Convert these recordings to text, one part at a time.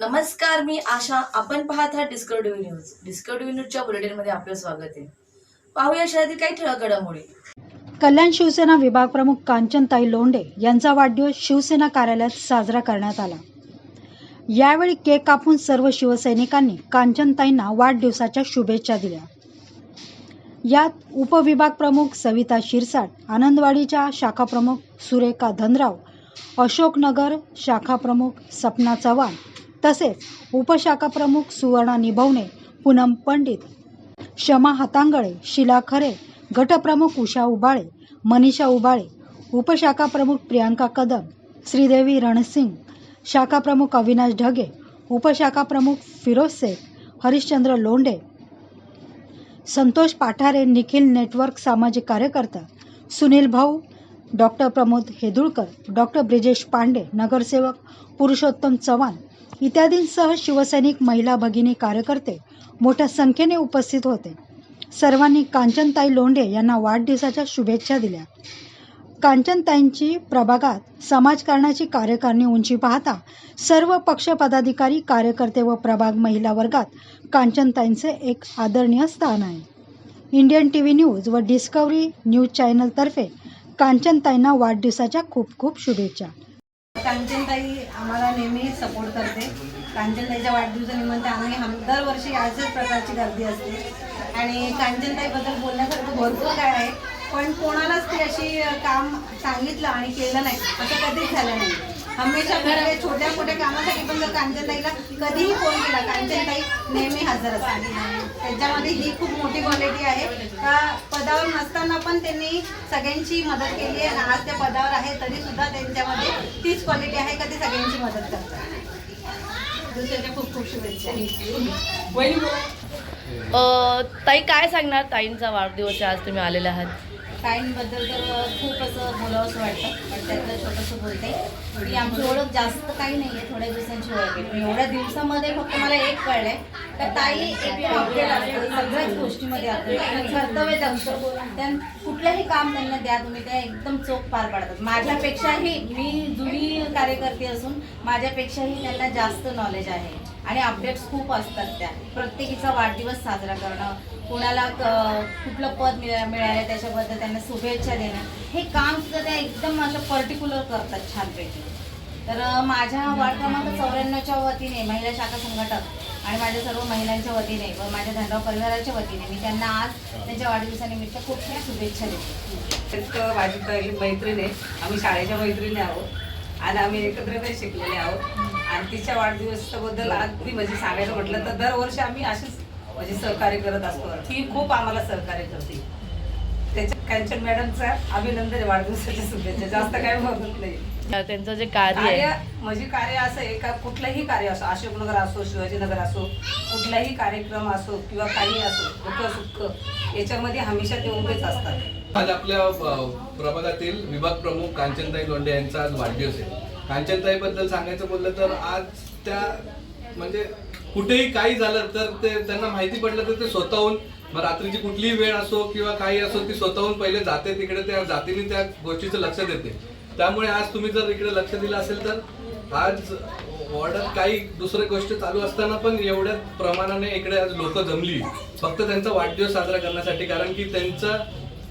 नमस्कार मी आशा. आपण पाहत आहात डिस्कवरी न्यूज डिस्कवरी न्यूजच्या बुलेटिनमध्ये आपलं स्वागत आहे. पाहूया शहरातील काही ठळक घडामोडी. कल्याण शिवसेना विभाग प्रमुख कांचनताई लोंढे यांचा वाढदिवस शिवसेना कार्यालयात साजरा करण्यात आला. यावेळी केक कापून सर्व शिवसैनिकांनी कांचनताईंना वाढदिवसाच्या शुभेच्छा दिल्या. यात उपविभाग प्रमुख सविता शिरसाट आनंदवाडीच्या शाखा प्रमुख सुरेखा धनराव अशोकनगर शाखा प्रमुख सपना चव्हाण तसेच उपशाखा प्रमुख सुवर्णा निभवणे पूनम पंडित शमा हातांगळे शिला खरे गटप्रमुख उषा उबाळे मनीषा उबाळे उपशाखा प्रमुख प्रियांका कदम श्रीदेवी रणसिंग शाखा प्रमुख अविनाश ढगे उपशाखा प्रमुख फिरोज शेख हरिश्चंद्र लोंढे संतोष पाठारे निखिल नेटवर्क सामाजिक कार्यकर्ता सुनील भाऊ डॉक्टर प्रमोद हेदुळकर डॉक्टर ब्रिजेश पांडे नगरसेवक पुरुषोत्तम चव्हाण इत्यादींसह शिवसैनिक महिला भगिनी कार्यकर्ते मोठ्या संख्येने उपस्थित होते. सर्वांनी कांचनताई लोंढे यांना वाढदिवसाच्या शुभेच्छा दिल्या. कांचनताईंची प्रभागात समाजकारणाची कार्यकारिणी उंची पाहता सर्व पक्ष पदाधिकारी कार्यकर्ते व प्रभाग महिला वर्गात कांचनताईंचे एक आदरणीय स्थान आहे. इंडियन टी व्ही न्यूज व डिस्कवरी न्यूज चॅनलतर्फे कांचनताईंना वाढदिवसाच्या खूप खूप शुभेच्छा. कांचनताई आम्हाला नेहमी सपोर्ट करते. कांचनताईच्या वाढदिवसानिमित्त आम्ही हम दरवर्षी याच प्रकारची गर्दी असते. आणि कांचनताईबद्दल बोलण्यासारखं भरपूर काय आहे पण कोणालाच ती अशी काम सांगितलं आणि केलं नाही. असं कधीच झालं नाही. हमेशा घरात छोट्या मोठ्या कामासाठी पण जर कांचनताईला कधीही फोन केला. कांचनताई नेहमी हजर असते त्याच्यामध्ये ही खूप मोठी क्वालिटी आहे. का पदावर नसताना पण त्यांनी सगळ्यांची मदत केली आहे. आणि आज त्या पदावर आहे तरी सुद्धा त्यांच्यामध्ये तीच क्वालिटी आहे का ते सगळ्यांची मदत करतात. दुसऱ्याच्या खूप खूप शुभेच्छा. ताई काय सांगणार ताईंचा वाढदिवस आज तुम्ही आलेले आहात? टाईमबद्दल तर खूप असं बोलावं असं वाटतं पण त्यातलं छोटंसं बोलते. की आमची ओळख जास्त काही नाही आहे थोड्या दिवसांची ओळख आहे. पण एवढ्या दिवसामध्ये फक्त मला एक कळलंय. का ताई एक अपडेट सगळ्याच गोष्टीमध्ये कर्तव्य जगतो त्या कुठलंही काम त्यांना द्या तुम्ही त्या एकदम चोख पार पाडतात. माझ्यापेक्षाही मी जुनी कार्यकर्ती असून माझ्यापेक्षाही त्यांना जास्त नॉलेज आहे. आणि अपडेट्स खूप असतात त्या. प्रत्येकीचा वाढदिवस साजरा करणं कोणाला कुठलं पद मिळा मिळालं त्याच्याबद्दल त्यांना शुभेच्छा देणं हे काम सुद्धा त्या एकदम असं पर्टिक्युलर करतात छानपैकी. तर माझ्या वार्ड क्रमांक चौऱ्याण्णवच्या वतीने महिला शाखा संघटक आणि माझ्या सर्व महिलांच्या वतीने व माझ्या धनराव परिवाराच्या वतीने मी त्यांना आज त्यांच्या वाढदिवसानिमित्त खूप खूप शुभेच्छा देते. माझी पहिली मैत्रीण आहे. आम्ही शाळेच्या मैत्रिणी आहोत. आणि आम्ही एकत्रच शिकलेले आहोत. आणि तिच्या वाढदिवसाबद्दल अगदी म्हणजे सांगायचं म्हटलं तर दरवर्षी आम्ही असेच म्हणजे सहकार्य करत असतो. ती खूप आम्हाला सहकार्य करते. त्याच्या कांचन मॅडमचा अभिनंदन वाढदिवसाच्या शुभेच्छा. जास्त काय म्हणत नाही. त्यांचं जे कार्य कार्य आहे म्हणजे कार्य असं आहे का? कुठलंही कार्य असो अशोकनगर असो शिवाजीनगर असो कुठलाही कार्यक्रम असो किंवा काही असो दुःख सुख याच्यामध्ये हमेशा ते उभेच असतात. आज आपल्या अ, प्रभागातील विभाग प्रमुख कांचनताई लोंढे यांचा आज वाढदिवस आहे. कांचनताई बद्दल सांगायचं बोललं तर आज त्या म्हणजे कुठेही काही झालं तर ते त्यांना माहिती पडलं तर ते स्वतःहून मग रात्रीची कुठलीही वेळ असो किंवा काही असो ती स्वतःहून पहिले जाते तिकडे त्या जातीने त्या गोष्टीचं लक्ष देते. त्यामुळे आज तुम्ही जर इकडे लक्ष दिलं असेल तर आज वॉर्डात काही दुसऱ्या गोष्टी चालू असताना पण एवढ्या प्रमाणाने इकडे आज लोक जमली. फक्त त्यांचा वाढदिवस साजरा करण्यासाठी कारण की त्यांचं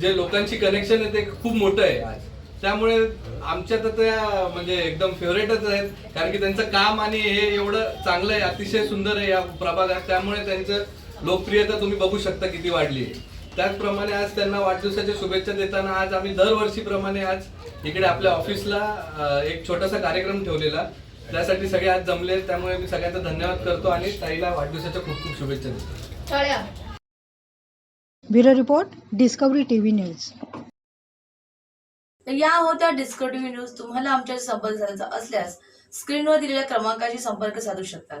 जे लोकांची कनेक्शन आहे ते खूप मोठं आहे आज. त्यामुळे आमच्या तर त्या म्हणजे एकदम फेवरेटच आहेत कारण की त्यांचं काम आणि हे एवढं चांगलं आहे अतिशय सुंदर आहे या प्रभागात. त्यामुळे त्यांचं लोकप्रियता तुम्ही बघू शकता किती वाढली आहे. त्याचप्रमाणे आज त्यांना वाढदिवसाच्या शुभेच्छा देताना आज आम्ही दरवर्षीप्रमाणे आज इकडे आपल्या ऑफिसला एक छोटासा कार्यक्रम ठेवलेला. त्यासाठी सगळे आज जमले त्यामुळे मी सगळ्यांचा धन्यवाद करतो आणि ताईला वाढदिवसाच्या खूप खूप शुभेच्छा देतो. Bureau report Discovery T V news. या होत्या डिस्कवरी न्यूज तुम्हाला आमच्या संपर्क साधायचा असल्यास स्क्रीनवर दिलेल्या क्रमांकाशी संपर्क साधू शकतात.